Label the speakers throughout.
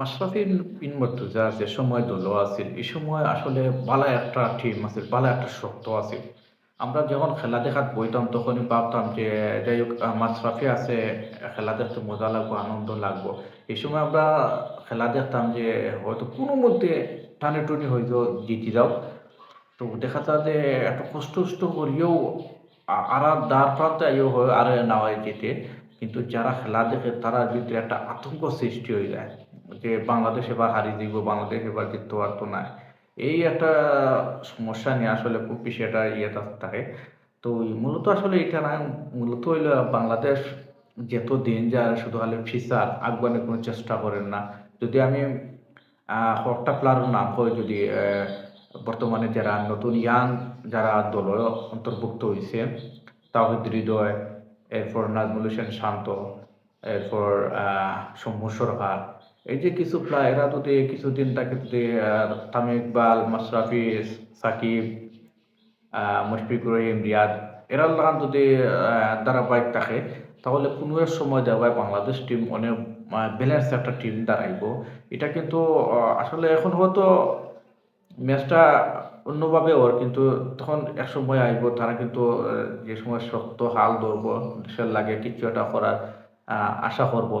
Speaker 1: মাশরাফি বিন মুর্তজা যে সময় দল আছিল এই সময় আসলে ভালো একটা টিম আছিল ভালো একটা শক্ত আছিল আমরা যখন খেলা দেখাত বইতাম, তখনই ভাবতাম যে, যাই হোক মাশরাফি আছে, খেলা দেখতে মজা লাগবো, আনন্দ লাগবো। এই সময় আমরা খেলা দেখতাম যে, হয়তো কোনো মধ্যে টানে টুনি হয়তো জিতে যাও। তো দেখা যায় যে এত কষ্ট কষ্ট করিও আ- আর দ্বার প্রান্তে আইও হয়, আর না হয় যেতে কিন্তু যারা খেলা দেখে, তারা ভিতরে একটা আতঙ্ক সৃষ্টি হয়ে যায়। যে বাংলাদেশ এবার হারিয়ে দিব বাংলাদেশ এবার জিততে পারতো না এই একটা সমস্যা নিয়ে আসলে খুব বেশি একটা ইয়েটা থাকে। তো মূলত আসলে এটা না মূলত হইল বাংলাদেশ যেত দিন যায় শুধু হলে ফিসার আগুয়ানের কোনো চেষ্টা করেন না। যদি আমি আহ, হরটা প্লার নাম হয় যদি বর্তমানে যারা নতুন ইয়াং যারা দল অন্তর্ভুক্ত হয়েছে তাহিদ হৃদয় এরপর নাজমুল হোসেন শান্ত এরপর সৌম্য সরকার এই যে কিছু এরা যদি কিছুদিন তাকে তামিম ইকবাল, মাশরাফি, সাকিব মুশফিকুর রহিম, রিয়াদ এরা লাগান যদি ধারাবাহিক থাকে, তাহলে কোনো এক সময় দেওয়া বাংলাদেশ টিম অনেক ব্যালেন্স একটা টিম দাঁড়াইব। এটা কিন্তু আসলে এখন হয়তো ম্যাচটা অন্যভাবে ওর, কিন্তু তখন এক সময় আইব, তারা কিন্তু যে সময় শক্ত হাল ধরবো, দেশের লাগে কিছু একটা করার আশা করব।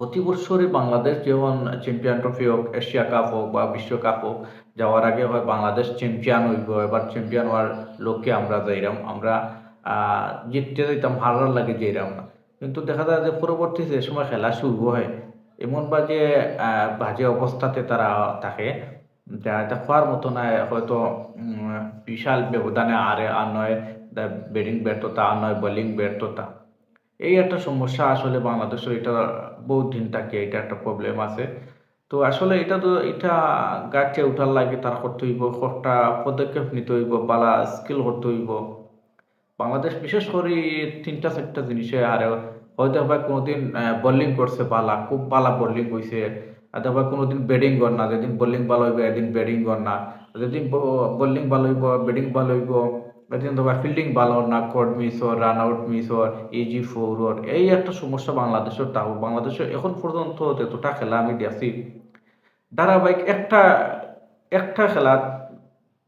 Speaker 1: প্রতি বছরই বাংলাদেশ যেমন চ্যাম্পিয়ন ট্রফি হোক এশিয়া কাপ হোক বা বিশ্বকাপ হোক, যাওয়ার আগে হয় বাংলাদেশ চ্যাম্পিয়ন হইব। এবার চ্যাম্পিয়ন হওয়ার লক্ষ্যে আমরা যাইরাম, আমরা জিততে যাইতাম হারার লাগে যাইরাম না। কিন্তু দেখা যায় যে পরবর্তী যে সময় খেলা শুরু হয়। এমন বাজে বাজে অবস্থাতে তারা থাকে এটা হওয়ার মতো না, হয়তো বিশাল ব্যবধানে আরে আর নয় ব্যাটিং ব্যর্থতা আর নয় বোলিং ব্যর্থতা। এই একটা সমস্যা আসলে বাংলাদেশের এটা বহুত দিন থাকে, এটা একটা প্রবলেম আছে। তো আসলে এটা তো, এটা গাছে উঠার লাগে, তার করতে হইব একটা পদক্ষেপ নিতে হইব, বালা স্কিল করতে হইব। বাংলাদেশ বিশেষ করে তিনটা, চারটা জিনিসে আর হয়তো বা কোনোদিন বোলিং করছে বালা, খুব বালা বোলিং হয়েছে অথবা কোনোদিন ব্যাটিং কর না, যেদিন বোলিং ভালো হইব, এদিন ব্যাটিং কর না। যেদিন বোলিং ভালো হইব ব্যাটিং ভালো হইব। এদিন ধরবা ফিল্ডিং ভালো না কট মিস হর রান আউট মিস হর ইজি ফোর এই একটা সমস্যা বাংলাদেশের তাও বাংলাদেশের এখন পর্যন্ত যতটা খেলা আমি দেখছি, ধারাবাহিক একটা একটা খেলা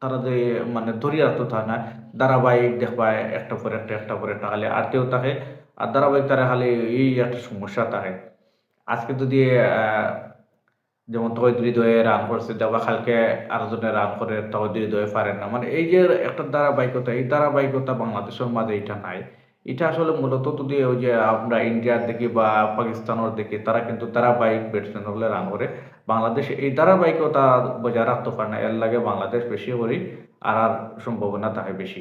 Speaker 1: তারা যে মানে ধরিয়ে রাখতে থাকে না, ধারাবাহিক দেখবা একটা পরে একটা একটা পর একটা খালি, আর কেউ থাকে আর ধারাবাহিক তারা খালি এই একটা সমস্যা থাকে আজকে যদি যেমন তহিদ হৃদয়ে রান করছে, দেওয়া খালকে আরেকজনে রান করে তহিদ হৃদয়ে পারেন না। মানে এই যে একটা ধারাবাহিকতা, এই ধারাবাহিকতা বাংলাদেশের মাঝে এটা নাই। এটা আসলে মূলত যদি ওই যে আমরা ইন্ডিয়ার দেখি বা পাকিস্তানের দেখি, তারা কিন্তু ধারাবাহিক ব্যাটসম্যান হলে রান করে। বাংলাদেশ এই ধারাবাহিকতা বজায় রাখতে পারে না, এর লাগে বাংলাদেশ বেশি করি আর আর সম্ভাবনা থাকে বেশি।